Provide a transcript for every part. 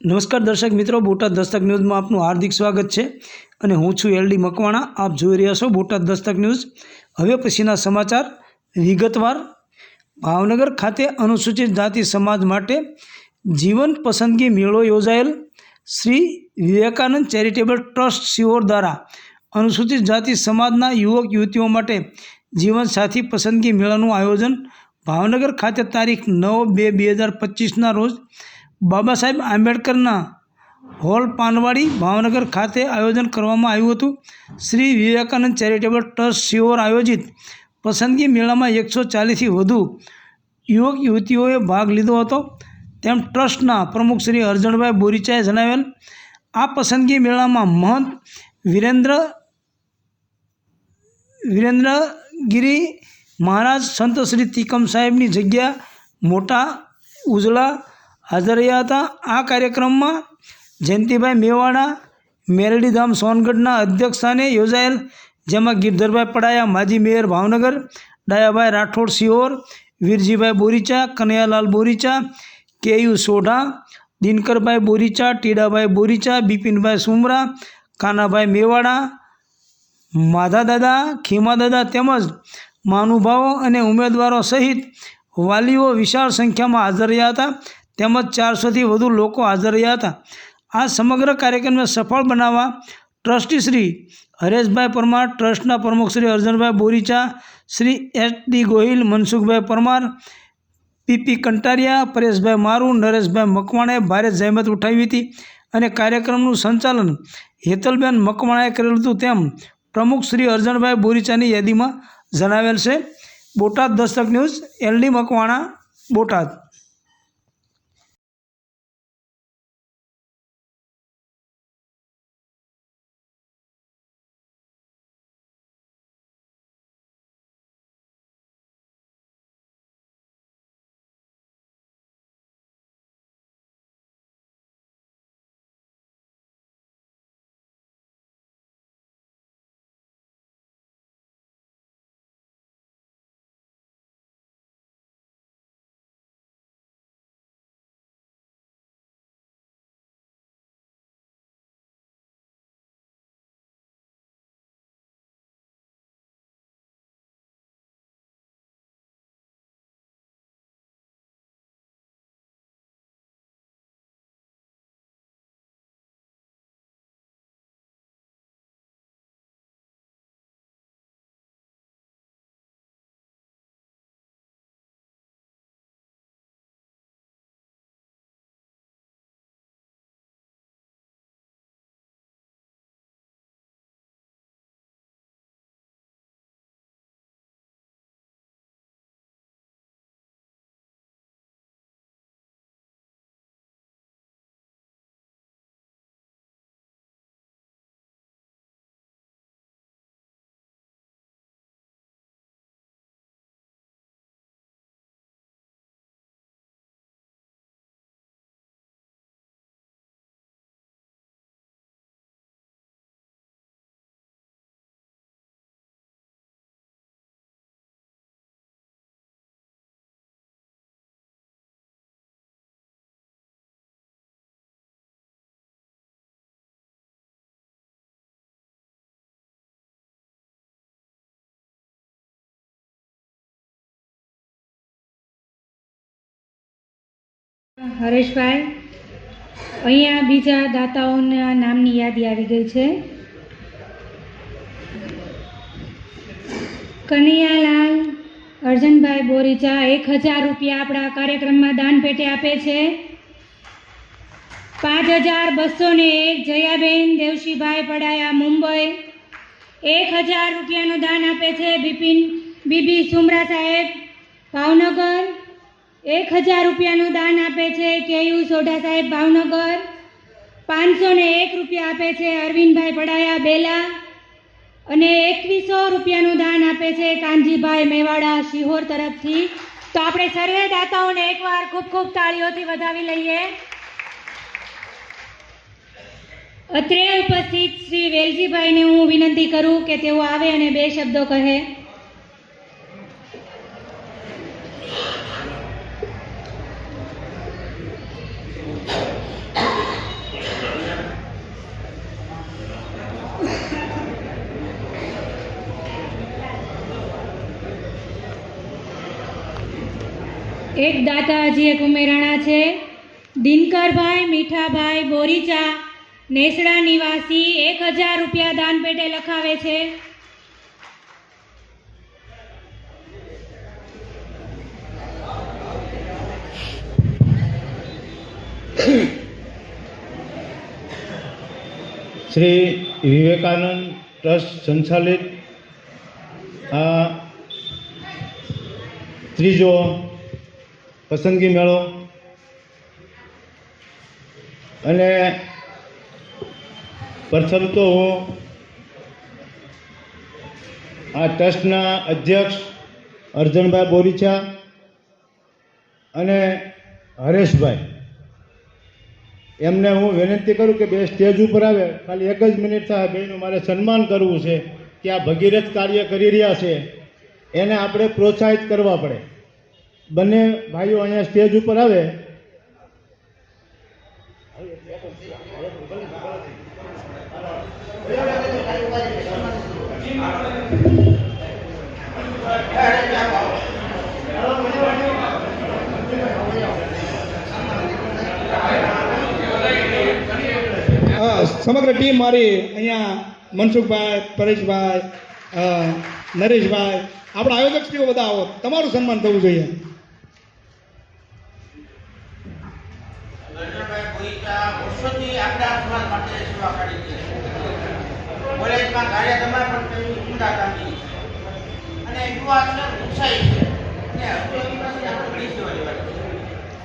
નમસ્કાર દર્શક મિત્રો, બોટાદ દસ્તક ન્યૂઝમાં આપનું હાર્દિક સ્વાગત છે અને હું છું એલડી મકવાણા. આપ જોઈ રહ્યા છો બોટાદ દસ્તક ન્યૂઝ. હવે પછીના સમાચાર. વિગતવાર. ભાવનગર ખાતે અનુસૂચિત જાતિ સમાજ માટે જીવન પસંદગી મેળો યોજાયેલ. શ્રી વિવેકાનંદ ચેરિટેબલ ટ્રસ્ટ સિહોર દ્વારા અનુસૂચિત જાતિ સમાજના યુવક યુવતીઓ માટે જીવનસાથી પસંદગી મેળાનું આયોજન ભાવનગર ખાતે તારીખ નવ બે બે હજાર પચીસના રોજ બાબા સાહેબ આંબેડકરના હોલ પાનવાડી ભાવનગર ખાતે આયોજન કરવામાં આવ્યું હતું. શ્રી વિવેકાનંદ ચેરિટેબલ ટ્રસ્ટ સિહોર આયોજિત પસંદગી મેળામાં એકસો ચાલીસથી વધુ યુવક યુવતીઓએ ભાગ લીધો હતો. તેમ ટ્રસ્ટના પ્રમુખ શ્રી અર્જણભાઈ બોરીચાએ જણાવેલ, આ પસંદગી મેળામાં મહંત વિરેન્દ્ર વિરેન્દ્રગીરી મહારાજ, સંત શ્રી તિકમ સાહેબની જગ્યા, મોટા ઉજળા હાજર રહ્યા હતા. આ કાર્યક્રમમાં જયંતિભાઈ મેવાડા, મેરડીધામ સોનગઢના અધ્યક્ષ સ્થાને યોજાયેલ, જેમાં ગિરધરભાઈ પડાયા, માજી મેયર ભાવનગર, ડાયાભાઈ રાઠોડ સિહોર, વીરજીભાઈ બોરીચા, કનૈયાલાલ બોરીચા, કેયુ સોઢા, દિનકરભાઈ બોરીચા, ટીડાભાઈ બોરીચા, બિપિનભાઈ સુમરા, કાનાભાઈ મેવાડા માધા દાદા ખીમા તેમજ મહાનુભાવો અને ઉમેદવારો સહિત વાલીઓ વિશાળ સંખ્યામાં હાજર રહ્યા હતા. તેમજ ચારસોથી વધુ લોકો હાજર રહ્યા હતા. આ સમગ્ર કાર્યક્રમને સફળ બનાવવા ટ્રસ્ટી શ્રી હરેશભાઈ પરમાર, ટ્રસ્ટના પ્રમુખ Shri Arjanbhai Boricha, Shri H D Gohil, Mansukhbhai Parmar P P Kantariya, Pareshbhai Maru, Nareshbhai મકવાણાએ ભારે જહેમત ઉઠાવી હતી અને કાર્યક્રમનું સંચાલન હેતલબેન મકવાણાએ કરેલું હતું તેમ પ્રમુખ શ્રી અર્જણભાઈ બોરીચાની યાદીમાં જણાવેલ છે. Botad Dastak news L D Makwana, Botad. Hareshbhai, અહીંયા બીજા દાતાઓના નામની યાદી આવી ગઈ છે. કનૈયાલાલ, અર્જનભાઈ બોરીચા એક હજાર રૂપિયા આપણા કાર્યક્રમમાં દાન પેટે આપે છે. પાંચ હજાર બસો ને એક જયાબેન, દેવશીભાઈ પડાયા, મુંબઈ. એક હજાર રૂપિયાનું દાન આપે છે બિપિન, બીબી સુમરા સાહેબ, ભાવનગર એક હજાર રૂપિયાનું દાન આપે છે કેયુ સોઢા સાહેબ ભાવનગર. પાંચસો ને એક રૂપિયા આપે છે અરવિંદભાઈ પડાયા બેલા. અને એકવીસો રૂપિયાનું દાન આપે છે કાનજીભાઈ મેવાડા શિહોર તરફથી. તો આપણે સર્વે દાતાઓને એકવાર ખૂબ ખૂબ તાળીઓથી વધાવી લઈએ. અત્રે ઉપસ્થિત શ્રી વેલજીભાઈને હું વિનંતી કરું કે તેઓ આવે અને બે શબ્દો કહે. એક દાતા હજી એક ઉમેરાણા છે. દિનકરભાઈ, મીઠાભાઈ, બોરીચા, નેસડા નિવાસી એક હજાર રૂપિયા દાન પેટે લખાવે છે. શ્રી વિવેકાનંદ ટ્રસ્ટ સંચાલિત આ ત્રીજો પસંદગી મેળો. અને પ્રથમ તો હું આ ટ્રસ્ટના અધ્યક્ષ અર્જનભાઈ બોરીચા અને હરેશભાઈ. એમને હું વિનંતી કરું કે બે સ્ટેજ ઉપર આવે. ખાલી એક જ મિનિટ થાય બેનું મારે સન્માન કરવું છે કે આ ભગીરથ કાર્ય કરી રહ્યા છે. એને આપણે પ્રોત્સાહિત કરવા પડે. બંને ભાઈઓ અહીંયા સ્ટેજ ઉપર આવે. સમગ્ર ટીમ મારી અહીંયા મનસુખભાઈ, પરેશભાઈ નરેશભાઈ, આપણા આયોજક શ્રીઓ બધા આવો. તમારું સન્માન થવું જોઈએ.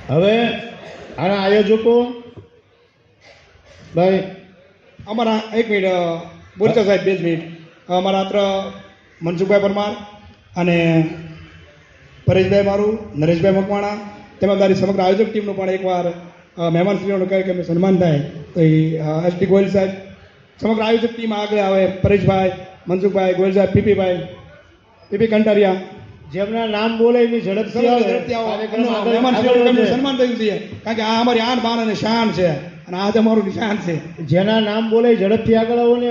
હવે આના આયોજકો, ભાઈ, અમારા, એક મિનિટ બોલતા સાહેબ, બે જ મિનિટ. અમારા અત્ર મનસુખભાઈ પરમાર અને પરેશભાઈ મારું, નરેશભાઈ મકવાણા, તેમજ મારી સમગ્ર આયોજક ટીમનું પણ એકવાર મહેમાન મહેમાનશ્રીઓનું કહે કે અમે સન્માન થાય. એસ ટી ગોયલ સાહેબ સમગ્ર આયોજક ટીમ આગળ આવે. પરેશભાઈ મનસુખભાઈ ગોયલ સાહેબ પીપીભાઈ પીપી કંટારિયા. જેમના નામ બોલે એની ઝડપથી. સન્માન થયું છે. કારણ કે આ અમારી આન બાન અને શાન છે. અને આ અમારું નિશાન છે. જેના નામ બોલે ઝડપથી આગળ આવો ને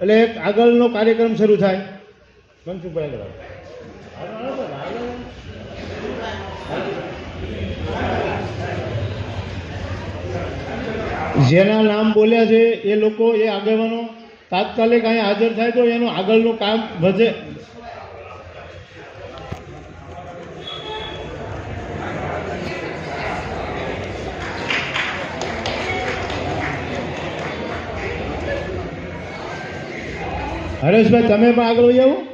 એટલે એક આગળનો કાર્યક્રમ શરૂ થાય. મનસુખભાઈ આગળ આવો. જેના નામ બોલ્યા છે, એ લોકો, એ આગેવાનો તાત્કાલિક અહીંયા હાજર થાય તો એનું આગળનું કામ વધે. હરેશભાઈ, તમે પણ આગળ આવો.